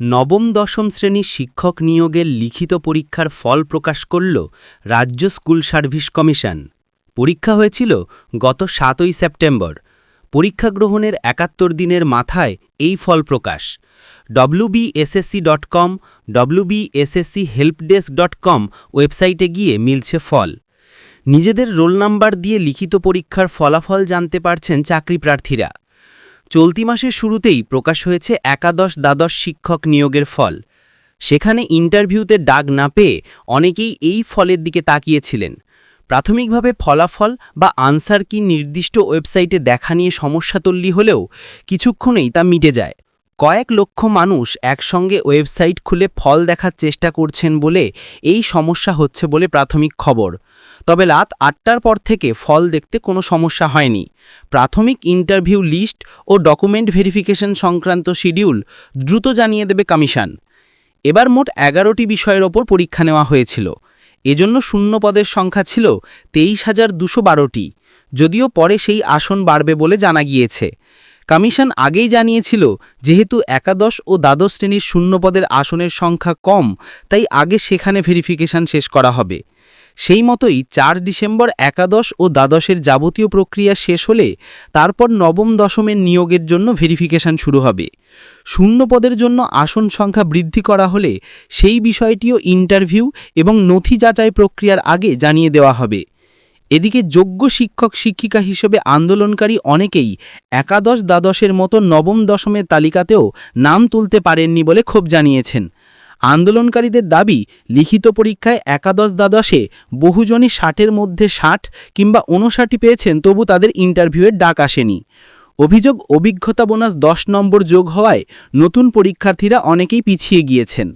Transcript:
নবম দশম শ্রেণির শিক্ষক নিয়োগের লিখিত পরীক্ষার ফল প্রকাশ করল রাজ্য স্কুল সার্ভিস কমিশন। পরীক্ষা হয়েছিল গত সাতই সেপ্টেম্বর। পরীক্ষা গ্রহণের একাত্তর দিনের মাথায় এই ফল প্রকাশ। WBSSC dot com WBSSC helpdesk dot com ওয়েবসাইটে গিয়ে মিলছে ফল। নিজেদের রোল নাম্বার দিয়ে লিখিত পরীক্ষার ফলাফল জানতে পারছেন চাকরি প্রার্থীরা। চলতি মাসের শুরুতেই প্রকাশ হয়েছে একাদশ দ্বাদশ শিক্ষক নিয়োগের ফল। সেখানে ইন্টারভিউতে ডাক না পেয়ে অনেকেই এই ফলের দিকে তাকিয়েছিলেন। প্রাথমিকভাবে ফলাফল বা আনসার কি নির্দিষ্ট ওয়েবসাইটে দেখা নিয়ে সমস্যা তল্লি হলেও কিছুক্ষণেই তা মিটে যায়। কয়েক লক্ষ মানুষ একসঙ্গে ওয়েবসাইট খুলে ফল দেখার চেষ্টা করছেন বলে এই সমস্যা হচ্ছে বলে প্রাথমিক খবর। তবে রাত আটটার পর থেকে ফল দেখতে কোনো সমস্যা হয়নি। প্রাথমিক ইন্টারভিউ লিস্ট ও ডকুমেন্ট ভেরিফিকেশন সংক্রান্ত শিডিউল দ্রুত জানিয়ে দেবে কমিশন। এবার মোট এগারোটি বিষয়ের ওপর পরীক্ষা নেওয়া হয়েছিল। এজন্য শূন্য পদের সংখ্যা ছিল তেইশ হাজার দুশো বারোটি। যদিও পরে সেই আসন বাড়বে বলে জানা গিয়েছে। কমিশন আগেই জানিয়েছিল, যেহেতু একাদশ ও দ্বাদশ শ্রেণির শূন্যপদের আসনের সংখ্যা কম, তাই আগে সেখানে ভেরিফিকেশন শেষ করা হবে। সেই মতোই চার ডিসেম্বর একাদশ ও দ্বাদশের যাবতীয় প্রক্রিয়া শেষ হলে তারপর নবম দশমের নিয়োগের জন্য ভেরিফিকেশন শুরু হবে। শূন্য পদের জন্য আসন সংখ্যা বৃদ্ধি করা হলে সেই বিষয়টিও ইন্টারভিউ এবং নথি যাচাই প্রক্রিয়ার আগে জানিয়ে দেওয়া হবে। এদিকে যোগ্য শিক্ষক শিক্ষিকা হিসেবে আন্দোলনকারী অনেকেই একাদশ দ্বাদশের মতো নবম দশমের তালিকাতেও নাম তুলতে পারেননি বলে ক্ষোভ জানিয়েছেন। আন্দোলনকারীদের দাবি, লিখিত পরীক্ষায় একাদশ দ্বাদশে বহুজনই ষাটের মধ্যে ষাট কিংবা উনষাটই পেয়েছেন, তবু তাদের ইন্টারভিউয়ের ডাক আসেনি। অভিযোগ, অভিজ্ঞতা বোনাস দশ নম্বর যোগ হওয়ায় নতুন পরীক্ষার্থীরা অনেকেই পিছিয়ে গিয়েছেন।